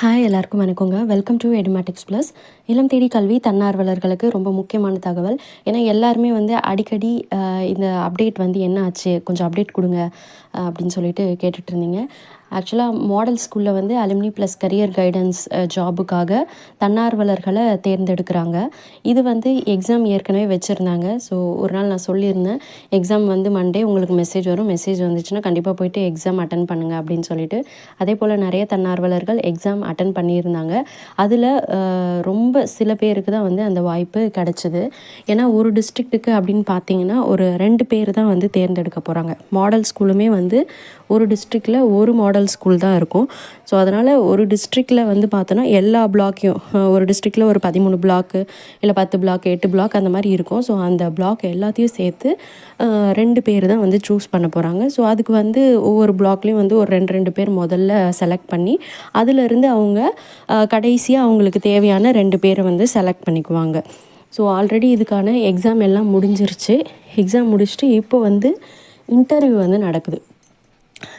Hi எல்லாருக்கும் வணக்கங்க. Welcome to Edumatics plus இளம் தேடி கல்வி தன்னார்வலர்களுக்கு ரொம்ப முக்கியமான தகவல். ஏன்னா எல்லாருமே வந்து அடிக்கடி இந்த அப்டேட் வந்து என்ன ஆச்சு? கொஞ்சம் அப்டேட் கொடுங்க அப்படின்னு சொல்லிட்டு கேட்டுட்ருந்தீங்க ஆக்சுவலாக மாடல் ஸ்கூலில் வந்து அலுமினி ப்ளஸ் கரியர் கைடன்ஸ் ஜாபுக்காக தன்னார்வலர்களை தேர்ந்தெடுக்கிறாங்க. இது வந்து எக்ஸாம் ஏற்கனவே வச்சுருந்தாங்க. ஸோ ஒரு நாள் நான் சொல்லியிருந்தேன் எக்ஸாம் வந்து மண்டே உங்களுக்கு மெசேஜ் வரும். மெசேஜ் வந்துச்சுன்னா கண்டிப்பாக போயிட்டு எக்ஸாம் அட்டன் பண்ணுங்கள் அப்படின்னு சொல்லிட்டு. அதே போல் நிறைய தன்னார்வலர்கள் எக்ஸாம் அட்டன் பண்ணியிருந்தாங்க. அதில் ரொம்ப சில பேருக்கு தான் வந்து அந்த வாய்ப்பு கிடச்சிது. ஏன்னா ஒரு டிஸ்ட்ரிக்ட்டுக்கு அப்படின்னு பார்த்தீங்கன்னா ஒரு ரெண்டு பேர் தான் வந்து தேர்ந்தெடுக்க போகிறாங்க மாடல் ஸ்கூலுமே வந்து ஒரு டிஸ்ட்ரிக்டில் ஒரு மாடல் ஸ்கூல் தான் இருக்கும். ஸோ அதனால் ஒரு டிஸ்ட்ரிக்டில் வந்து பார்த்தோன்னா எல்லா பிளாக்கையும் ஒரு டிஸ்ட்ரிக்டில் ஒரு பதிமூணு பிளாக்கு இல்லை பத்து பிளாக் எட்டு பிளாக் அந்த மாதிரி இருக்கும். ஸோ அந்த பிளாக் எல்லாத்தையும் சேர்த்து ரெண்டு பேர் தான் வந்து சூஸ் பண்ண போகிறாங்க ஸோ அதுக்கு வந்து ஒவ்வொரு பிளாக்லேயும் வந்து ஒரு ரெண்டு ரெண்டு பேர் முதல்ல செலக்ட் பண்ணி அதிலிருந்து அவங்க கடைசியாக அவங்களுக்கு தேவையான ரெண்டு பேரை வந்து செலக்ட் பண்ணிக்குவாங்க. ஸோ ஆல்ரெடி இதுக்கான எக்ஸாம் எல்லாம் முடிஞ்சிருச்சு. எக்ஸாம் முடிச்சுட்டு இப்போ வந்து இன்டர்வியூ வந்து நடக்குது.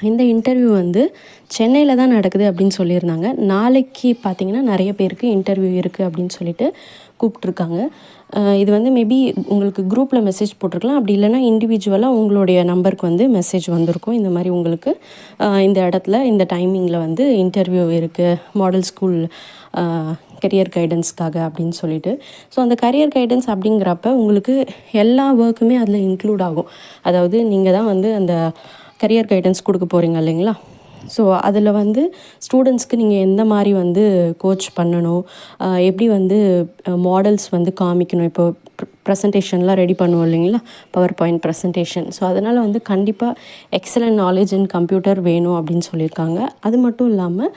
இந்த இன்டர்வியூ வந்து சென்னையில் தான் நடக்குது அப்படின்னு சொல்லியிருந்தாங்க. நாளைக்கு பார்த்தீங்கன்னா நிறைய பேருக்கு இன்டர்வியூ இருக்குது அப்படின்னு சொல்லிட்டு கூப்பிட்ருக்காங்க இது வந்து மேபி உங்களுக்கு குரூப்பில் மெசேஜ் போட்டிருக்கலாம். அப்படி இல்லைன்னா இண்டிவிஜுவலாக உங்களுடைய நம்பருக்கு வந்து மெசேஜ் வந்திருக்கும். இந்த மாதிரி உங்களுக்கு இந்த இடத்துல இந்த டைமிங்கில் வந்து இன்டர்வியூ இருக்குது மாடல் ஸ்கூல் கரியர் கைடன்ஸ்க்காக அப்படின்னு சொல்லிட்டு. ஸோ அந்த கரியர் கைடன்ஸ் அப்படிங்கிறப்ப உங்களுக்கு எல்லா ஒர்க்குமே அதில் இன்க்ளூட் ஆகும். அதாவது நீங்கள் தான் வந்து அந்த கரியர் கைடன்ஸ் கொடுக்க போகிறீங்க இல்லைங்களா? ஸோ அதில் வந்து ஸ்டூடெண்ட்ஸ்க்கு நீங்கள் எந்த மாதிரி வந்து கோச் பண்ணணும்? எப்படி வந்து மாடல்ஸ் வந்து காமிக்கணும்? இப்போ ப்ரெசன்டேஷன்லாம் ரெடி பண்ணுவோம் இல்லைங்களா? பவர் பாயிண்ட் ப்ரெசன்டேஷன் ஸோ அதனால் வந்து கண்டிப்பாக எக்ஸலண்ட் நாலேஜ் இன் கம்ப்யூட்டர் வேணும் அப்படின்னு சொல்லியிருக்காங்க. அது மட்டும் இல்லாமல்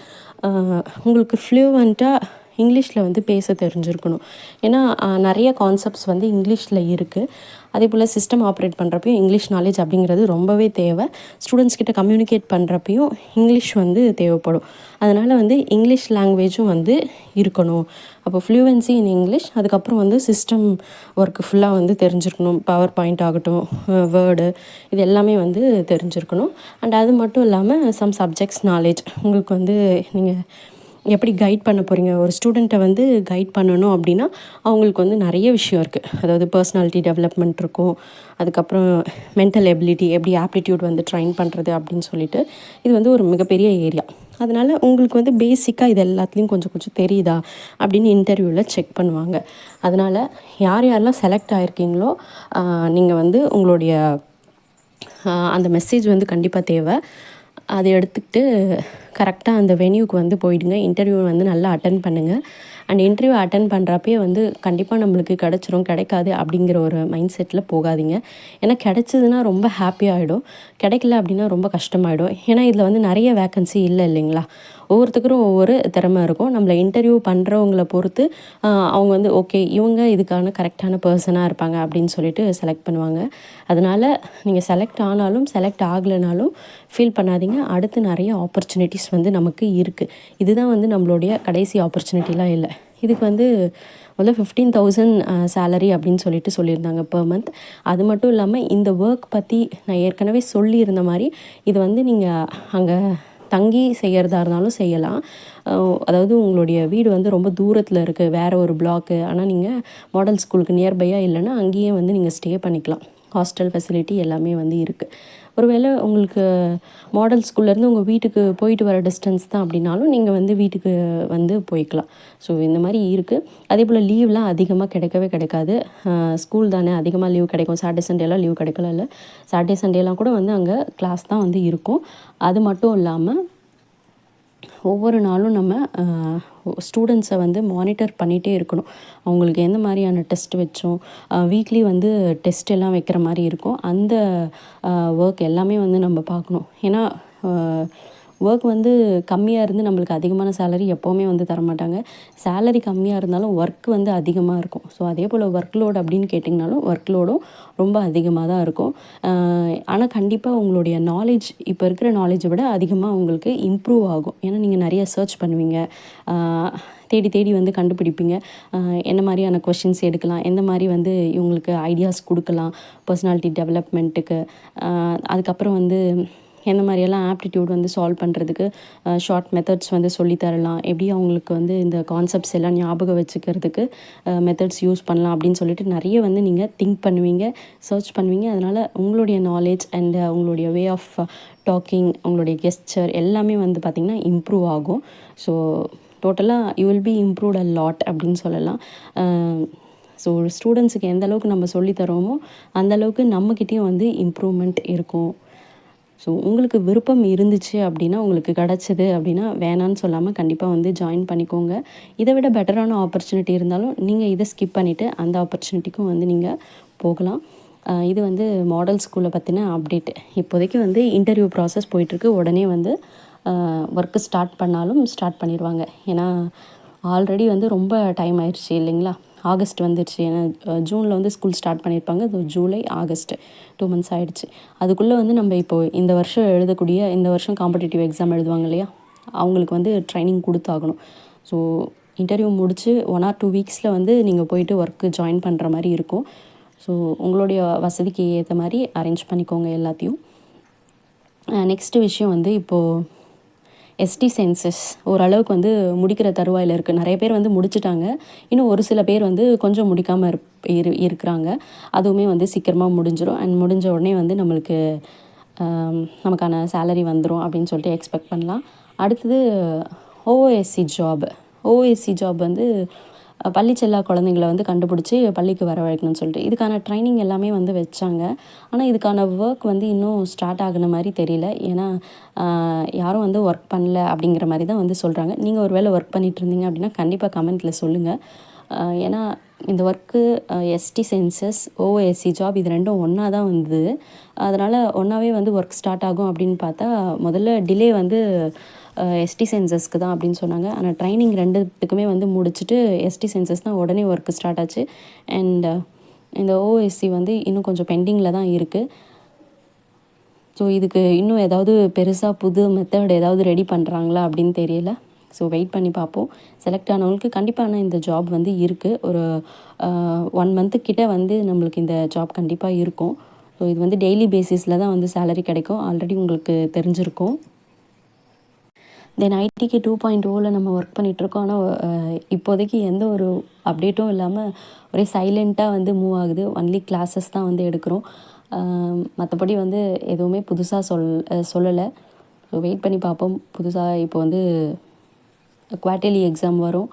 உங்களுக்கு ஃப்ளூவண்ட்டாக இங்கிலீஷில் வந்து பேச தெரிஞ்சிருக்கணும். ஏன்னா நிறைய கான்செப்ட்ஸ் வந்து இங்கிலீஷில் இருக்குது அதே போல் சிஸ்டம் ஆப்ரேட் பண்ணுறப்பையும் இங்கிலீஷ் நாலேஜ் அப்படிங்கிறது ரொம்பவே தேவை. ஸ்டூடெண்ட்ஸ் கிட்ட கம்யூனிகேட் பண்ணுறப்பையும் இங்கிலீஷ் வந்து தேவைப்படும். அதனால் வந்து இங்கிலீஷ் லாங்குவேஜும் வந்து இருக்கணும். அப்போ ஃப்ளூவன்சி இன் இங்கிலீஷ் அதுக்கப்புறம் வந்து சிஸ்டம் ஒர்க்கு ஃபுல்லாக வந்து தெரிஞ்சிருக்கணும். பவர் பாயிண்ட் ஆகட்டும் வேர்டு இது எல்லாமே வந்து தெரிஞ்சிருக்கணும். அண்ட் அது மட்டும் இல்லாமல் சம் சப்ஜெக்ட்ஸ் நாலேஜ் உங்களுக்கு வந்து நீங்கள் எப்படி கைட் பண்ண போகிறீங்க ஒரு ஸ்டூடெண்ட்டை வந்து கைட் பண்ணணும் அப்படின்னா அவங்களுக்கு வந்து நிறைய விஷயம் இருக்குது அதாவது பர்சனாலிட்டி டெவலப்மெண்ட் இருக்கும். அதுக்கப்புறம் மென்டல் எபிலிட்டி எப்படி ஆப்டிடியூட் வந்து ட்ரைன் பண்ணுறது அப்படின்னு சொல்லிட்டு இது வந்து ஒரு மிகப்பெரிய ஏரியா அதனால் உங்களுக்கு வந்து பேசிக்காக இது எல்லாத்துலேயும் கொஞ்சம் கொஞ்சம் தெரியுதா? அப்படின்னு இன்டர்வியூவில் செக் பண்ணுவாங்க. அதனால் யார் யாரெல்லாம் செலக்ட் ஆகிருக்கீங்களோ நீங்கள் வந்து உங்களுடைய அந்த மெசேஜ் வந்து கண்டிப்பாக தேவை. அதை எடுத்துக்கிட்டு கரெக்டாக அந்த வென்யூக்கு வந்து போயிடுங்க. இன்டர்வியூ வந்து நல்லா அட்டன் பண்ணுங்கள் அண்ட் இன்டர்வியூ அட்டன் பண்ணுறப்பே வந்து கண்டிப்பாக நம்மளுக்கு கிடச்சிரும் கிடைக்காது அப்படிங்கிற ஒரு மைண்ட் செட்டில் போகாதீங்க. ஏன்னா கிடச்சிதுன்னா ரொம்ப ஹாப்பியாகிடும் கிடைக்கல அப்படின்னா ரொம்ப கஷ்டமாயிடும். ஏன்னா இதில் வந்து நிறைய வேக்கன்சி இல்லை இல்லைங்களா? ஒவ்வொருத்தருக்கும் ஒவ்வொரு திறமை இருக்கும். நம்மளை இன்டர்வியூ பண்ணுறவங்கள பொறுத்து அவங்க வந்து ஓகே இவங்க இதுக்கான கரெக்டான பர்சனாக இருப்பாங்க அப்படின்னு சொல்லிட்டு செலக்ட் பண்ணுவாங்க. அதனால் நீங்கள் செலக்ட் ஆனாலும் செலக்ட் ஆகலைனாலும் ஃபீல் பண்ணாதீங்க. அடுத்து நிறைய ஆப்பர்ச்சுனிட்டிஸ் வந்து நமக்கு இருக்குது இதுதான் வந்து நம்மளுடைய கடைசி ஆப்பர்ச்சுனிட்டிலாம் இல்லை. இதுக்கு வந்து முதல்ல ஃபிஃப்டீன் தௌசண்ட் சேலரி அப்படின்னு சொல்லிட்டு சொல்லியிருந்தாங்க பெர் மந்த் அது மட்டும் இல்லாமல் இந்த ஒர்க் பற்றி நான் ஏற்கனவே சொல்லியிருந்த மாதிரி இது வந்து நீங்கள் அங்கே தங்கி செய்கிறதா இருந்தாலும் செய்யலாம். அதாவது உங்களுடைய வீடு வந்து ரொம்ப தூரத்தில் இருக்குது வேறு ஒரு பிளாக்கு ஆனால் நீங்கள் மாடல் ஸ்கூலுக்கு நியர்பையாக இல்லைன்னா அங்கேயே வந்து நீங்கள் ஸ்டே பண்ணிக்கலாம். ஹாஸ்டல் ஃபெசிலிட்டி எல்லாமே வந்து இருக்குது ஒருவேளை உங்களுக்கு மாடல் ஸ்கூல்லேருந்து உங்கள் வீட்டுக்கு போயிட்டு வர டிஸ்டன்ஸ் தான் அப்படின்னாலும் நீங்கள் வந்து வீட்டுக்கு வந்து போய்க்கலாம். ஸோ இந்த மாதிரி இருக்குது அதே போல் லீவ்லாம் அதிகமாக கிடைக்கவே கிடைக்காது. ஸ்கூல் தானே அதிகமாக லீவ் கிடைக்கும். சாட்டர்டே சண்டேலாம் லீவ் கிடைக்கல இல்லை. சாட்டர்டே சண்டேலாம் கூட வந்து அங்கே கிளாஸ் தான் வந்து இருக்கும். அது மட்டும் இல்லாமல் ஒவ்வொரு நாளும் நம்ம ஸ்டூடெண்ட்ஸை வந்து மானிட்டர் பண்ணிகிட்டே இருக்கணும். அவங்களுக்கு எந்த மாதிரியான டெஸ்ட் வச்சோம் வீக்லி வந்து டெஸ்ட் எல்லாம் வைக்கிற மாதிரி இருக்கும். அந்த ஒர்க் எல்லாமே வந்து நம்ம பார்க்கணும். ஏன்னா ஒர்க் வந்து கம்மியாக இருந்து நம்மளுக்கு அதிகமான சேலரி எப்போவுமே வந்து தரமாட்டாங்க. சேலரி கம்மியாக இருந்தாலும் ஒர்க் வந்து அதிகமாக இருக்கும். ஸோ அதே போல் ஒர்க் லோடு அப்படின்னு கேட்டிங்கனாலும் ஒர்க் லோடும் ரொம்ப அதிகமாக தான் இருக்கும். ஆனால் கண்டிப்பாக உங்களுடைய நாலேஜ் இப்போ இருக்கிற நாலேஜை விட அதிகமாக உங்களுக்கு இம்ப்ரூவ் ஆகும். ஏன்னா நீங்கள் நிறைய சர்ச் பண்ணுவீங்க. தேடி தேடி வந்து கண்டுபிடிப்பீங்க. என்ன மாதிரியான கொஷின்ஸ் எடுக்கலாம் எந்த மாதிரி வந்து இவங்களுக்கு ஐடியாஸ் கொடுக்கலாம் பர்சனாலிட்டி டெவலப்மெண்ட்டுக்கு அதுக்கப்புறம் வந்து எந்த மாதிரியெல்லாம் ஆப்டிடியூட் வந்து சால்வ் பண்ணுறதுக்கு ஷார்ட் மெத்தட்ஸ் வந்து சொல்லித்தரலாம் எப்படி அவங்களுக்கு வந்து இந்த கான்செப்ட்ஸ் எல்லாம் ஞாபகம் வச்சுக்கிறதுக்கு மெத்தட்ஸ் யூஸ் பண்ணலாம் அப்படின்னு சொல்லிட்டு நிறைய வந்து நீங்கள் திங்க் பண்ணுவீங்க சர்ச் பண்ணுவீங்க. அதனால் உங்களுடைய நாலேஜ் அண்ட் உங்களுடைய வே ஆஃப் டாக்கிங் உங்களுடைய கெஸ்டர் எல்லாமே வந்து பார்த்திங்கன்னா இம்ப்ரூவ் ஆகும். ஸோ டோட்டலாக you will be improved a lot அப்படின்னு சொல்லலாம். ஸோ ஸ்டூடெண்ட்ஸுக்கு எந்த அளவுக்கு நம்ம சொல்லித்தரோமோ அந்தளவுக்கு நம்மக்கிட்டேயும் வந்து இம்ப்ரூவ்மெண்ட் இருக்கும். ஸோ உங்களுக்கு விருப்பம் இருந்துச்சு அப்படின்னா உங்களுக்கு கிடச்சிது அப்படின்னா வேணான்னு சொல்லாமல் கண்டிப்பாக வந்து ஜாயின் பண்ணிக்கோங்க. இதை விட பெட்டரான ஆப்பர்ச்சுனிட்டி இருந்தாலும் நீங்கள் இதை ஸ்கிப் பண்ணிவிட்டு அந்த ஆப்பர்ச்சுனிட்டிக்கும் வந்து நீங்கள் போகலாம். இது வந்து மாடல் ஸ்கூலை பற்றின அப்டேட் இப்போதைக்கு வந்து இன்டர்வியூ ப்ராசஸ் போயிட்டுருக்கு. உடனே வந்து ஒர்க்கு ஸ்டார்ட் பண்ணாலும் ஸ்டார்ட் பண்ணிடுவாங்க. ஏன்னா ஆல்ரெடி வந்து ரொம்ப டைம் ஆயிடுச்சு இல்லைங்களா? ஆகஸ்ட் வந்துடுச்சு ஏன்னா ஜூனில் வந்து ஸ்கூல் ஸ்டார்ட் பண்ணியிருப்பாங்க இது ஜூலை ஆகஸ்ட் டூ மந்த்ஸ் ஆகிடுச்சு அதுக்குள்ளே வந்து நம்ம இப்போது இந்த வருஷம் எழுதக்கூடிய இந்த வருஷம் காம்படிட்டிவ் எக்ஸாம் எழுதுவாங்க இல்லையா? அவங்களுக்கு வந்து ட்ரைனிங் கொடுத்தாகணும். ஸோ இன்டர்வியூ முடித்து ஒன் ஆர் டூ வீக்ஸில் வந்து நீங்கள் போயிட்டு ஒர்க்கு ஜாயின் பண்ணுற மாதிரி இருக்கும். ஸோ உங்களுடைய வசதிக்கு ஏற்ற மாதிரி அரேஞ்ச் பண்ணிக்கோங்க எல்லாத்தையும். நெக்ஸ்ட்டு விஷயம் வந்து இப்போது எஸ்டி சென்சஸ் ஓரளவுக்கு வந்து முடிக்கிற தருவாயில் இருக்குது நிறைய பேர் வந்து முடிச்சிட்டாங்க. இன்னும் ஒரு சில பேர் வந்து கொஞ்சம் முடிக்காமல் இருப் இரு இருக்கிறாங்க. அதுவுமே வந்து சீக்கிரமாக முடிஞ்சிடும் அண்ட் முடிஞ்ச உடனே வந்து நம்மளுக்கு நமக்கான சேலரி வந்துடும் அப்படின்னு சொல்லிட்டு எக்ஸ்பெக்ட் பண்ணலாம். அடுத்தது ஓஎஸ்சி ஜாப் ஓஎஸ்சி ஜாப் வந்து பள்ளி செல்லா குழந்தைங்கள வந்து கண்டுபிடிச்சி பள்ளிக்கு வரவழைக்கணும்னு சொல்லிட்டு. இதுக்கான ட்ரைனிங் எல்லாமே வந்து வச்சாங்க. ஆனால் இதுக்கான ஒர்க் வந்து இன்னும் ஸ்டார்ட் ஆகின மாதிரி தெரியல. ஏன்னா யாரும் வந்து ஒர்க் பண்ணல அப்படிங்கிற மாதிரி தான் வந்து சொல்கிறாங்க நீங்கள் ஒரு வேளை ஒர்க் பண்ணிகிட்டு இருந்தீங்க அப்படின்னா கண்டிப்பாக கமெண்ட்டில் சொல்லுங்கள் ஏன்னா இந்த work ST census OSC job இது ரெண்டும் ஒன்றா தான் வந்தது. அதனால் ஒன்றாவே வந்து ஒர்க் ஸ்டார்ட் ஆகும் அப்படின்னு பார்த்தா முதல்ல டிலே வந்து எஸ்டி சென்சஸ்க்கு தான் அப்படின்னு சொன்னாங்க. ஆனால் ட்ரைனிங் ரெண்டுத்துக்குமே வந்து முடிச்சுட்டு எஸ்டி சென்சஸ் தான் உடனே ஒர்க் ஸ்டார்ட் ஆச்சு. அண்ட் uh, இந்த ஓஎஸ்சி வந்து இன்னும் கொஞ்சம் பெண்டிங்கில் தான் இருக்குது ஸோ இதுக்கு இன்னும் ஏதாவது பெருசாக புது மெத்தட் ஏதாவது ரெடி பண்ணுறாங்களா அப்படின்னு தெரியல. ஸோ வெயிட் பண்ணி பார்ப்போம். செலக்ட் ஆனவங்களுக்கு கண்டிப்பான இந்த ஜாப் வந்து இருக்குது ஒரு uh, ஒன் மந்த்துக்கிட்ட வந்து நம்மளுக்கு இந்த ஜாப் கண்டிப்பாக இருக்கும். ஸோ இது வந்து டெய்லி பேசிஸில் தான் வந்து சேலரி கிடைக்கும். ஆல்ரெடி உங்களுக்கு தெரிஞ்சிருக்கும். தென் ஐடிக்கு டூ பாயிண்ட் ஓவில் நம்ம ஒர்க் பண்ணிகிட்ருக்கோம் ஆனால் இப்போதைக்கு எந்த ஒரு அப்டேட்டும் இல்லாமல் ஒரே சைலண்ட்டாக வந்து மூவ் ஆகுது. ஒன்லி கிளாஸஸ் தான் வந்து எடுக்கிறோம். மற்றபடி வந்து எதுவுமே புதுசாக சொல் சொல்லலை. ஸோ வெயிட் பண்ணி பார்ப்போம். புதுசாக இப்போ வந்து குவார்டர்லி எக்ஸாம் வரும்.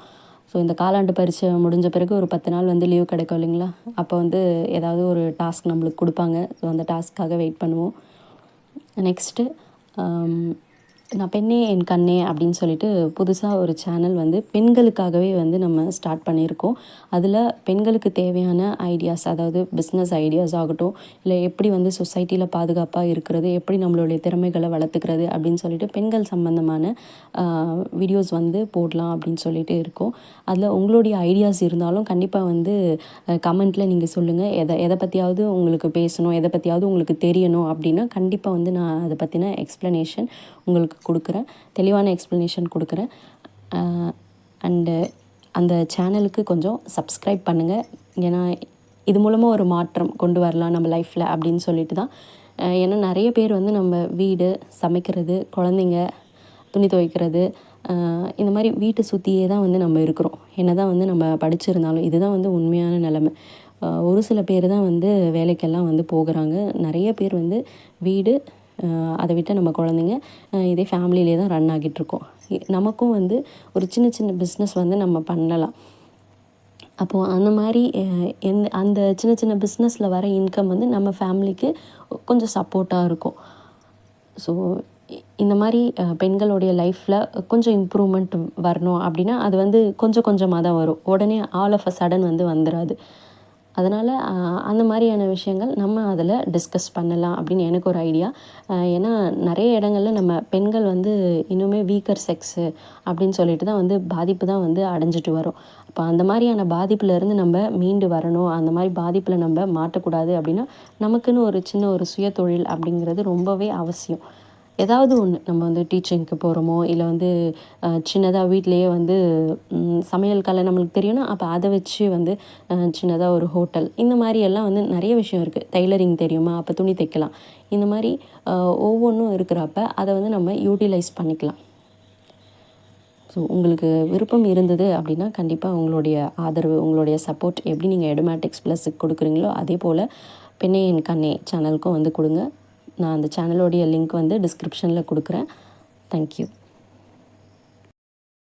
ஸோ இந்த காலாண்டு பரீட்சை முடிஞ்ச பிறகு ஒரு பத்து நாள் வந்து லீவ் கிடைக்கும் இல்லைங்களா? அப்போ வந்து ஏதாவது ஒரு டாஸ்க் நம்மளுக்கு கொடுப்பாங்க. ஸோ அந்த டாஸ்க்காக வெயிட் பண்ணுவோம். நெக்ஸ்ட்டு நான் பெண்ணே என் கண்ணே அப்படின்னு சொல்லிட்டு புதுசாக ஒரு சேனல் வந்து பெண்களுக்காகவே வந்து நம்ம ஸ்டார்ட் பண்ணியிருக்கோம். அதில் பெண்களுக்கு தேவையான ஐடியாஸ் அதாவது பிஸ்னஸ் ஐடியாஸ் ஆகட்டும் இல்லை எப்படி வந்து சொசைட்டியில் பாதுகாப்பாக இருக்கிறது எப்படி நம்மளுடைய திறமைகளை வளர்த்துக்கிறது அப்படின்னு சொல்லிட்டு பெண்கள் சம்மந்தமான வீடியோஸ் வந்து போடலாம் அப்படின்னு சொல்லிட்டு இருக்கோம். அதில் உங்களுடைய ஐடியாஸ் இருந்தாலும் கண்டிப்பாக வந்து கமெண்ட்டில் நீங்கள் சொல்லுங்கள் எதை எதை பற்றியாவது உங்களுக்கு பேசணும் எதை பற்றியாவது உங்களுக்கு தெரியணும் அப்படின்னா கண்டிப்பாக வந்து நான் அதை பற்றின எக்ஸ்ப்ளனேஷன் உங்களுக்கு கொடுக்குறேன். தெளிவான எக்ஸ்ப்ளனேஷன் கொடுக்குறேன். அண்டு அந்த சேனலுக்கு கொஞ்சம் சப்ஸ்கிரைப் பண்ணுங்கள் ஏன்னா இது மூலமாக ஒரு மாற்றம் கொண்டு வரலாம் நம்ம லைஃப்பில் அப்படின்னு சொல்லிட்டு தான். ஏன்னா நிறைய பேர் வந்து நம்ம வீடு சமைக்கிறது குழந்தைங்க துணி துவைக்கிறது இந்த மாதிரி வீட்டை சுற்றியே தான் வந்து நம்ம இருக்கிறோம். என்ன தான் வந்து நம்ம படிச்சிருந்தாலும் இதுதான் வந்து உண்மையான நிலமை. ஒரு சில பேர் தான் வந்து வேலைக்கெல்லாம் வந்து போகிறாங்க. நிறைய பேர் வந்து வீடு அதை விட்டு நம்ம குழந்தைங்க இதே ஃபேமிலியிலே தான் ரன் ஆகிட்டுருக்கோம். நமக்கும் வந்து ஒரு சின்ன சின்ன பிஸ்னஸ் வந்து நம்ம பண்ணலாம். அப்போது அந்த மாதிரி எந்த அந்த சின்ன சின்ன பிஸ்னஸில் வர இன்கம் வந்து நம்ம ஃபேமிலிக்கு கொஞ்சம் சப்போர்ட்டாக இருக்கும். ஸோ இந்த மாதிரி பெண்களுடைய லைஃப்பில் கொஞ்சம் இம்ப்ரூவ்மெண்ட் வரணும் அப்படின்னா அது வந்து கொஞ்சம் கொஞ்சமாக தான் வரும். உடனே ஆல் ஆஃப் அ சடன் வந்து வந்துடாது அதனால் அந்த மாதிரியான விஷயங்கள் நம்ம அதில் டிஸ்கஸ் பண்ணலாம் அப்படின்னு எனக்கு ஒரு ஐடியா ஏன்னா நிறைய இடங்களில் நம்ம பெண்கள் வந்து இன்னுமே வீக்கர் செக்ஸு அப்படின்னு சொல்லிட்டு தான் வந்து பாதிப்பு தான் வந்து அடைஞ்சிட்டு வரும். அப்போ அந்த மாதிரியான பாதிப்புலேருந்து நம்ம மீண்டு வரணும் அந்த மாதிரி பாதிப்பில் நம்ம மாட்டக்கூடாது அப்படின்னா நமக்குன்னு ஒரு சின்ன ஒரு சுய தொழில் அப்படிங்கிறது ரொம்பவே அவசியம். ஏதாவது ஒன்று நம்ம வந்து டீச்சிங்க்கு போகிறோமோ இல்லை வந்து சின்னதாக வீட்டிலையே வந்து சமையல் கலை நம்மளுக்கு தெரியும்னா அப்போ அதை வச்சு வந்து சின்னதாக ஒரு ஹோட்டல். இந்த மாதிரி எல்லாம் வந்து நிறைய விஷயம் இருக்குது டைலரிங் தெரியுமா? அப்போ துணி தைக்கலாம். இந்த மாதிரி ஒவ்வொன்றும் இருக்கிறப்ப அதை வந்து நம்ம யூட்டிலைஸ் பண்ணிக்கலாம். ஸோ உங்களுக்கு விருப்பம் இருந்தது அப்படின்னா கண்டிப்பாக உங்களுடைய ஆதரவு உங்களுடைய சப்போர்ட் எப்படி நீங்கள் எடுமேட்டிக்ஸ் ப்ளஸுக்கு கொடுக்குறீங்களோ அதே போல் பெண்ணே என் கண்ணே சேனலுக்கும் வந்து கொடுங்க. நான் அந்த சேனலோடைய லிங்க் வந்து டிஸ்கிரிப்ஷனில் கொடுக்குறேன். தேங்க்யூ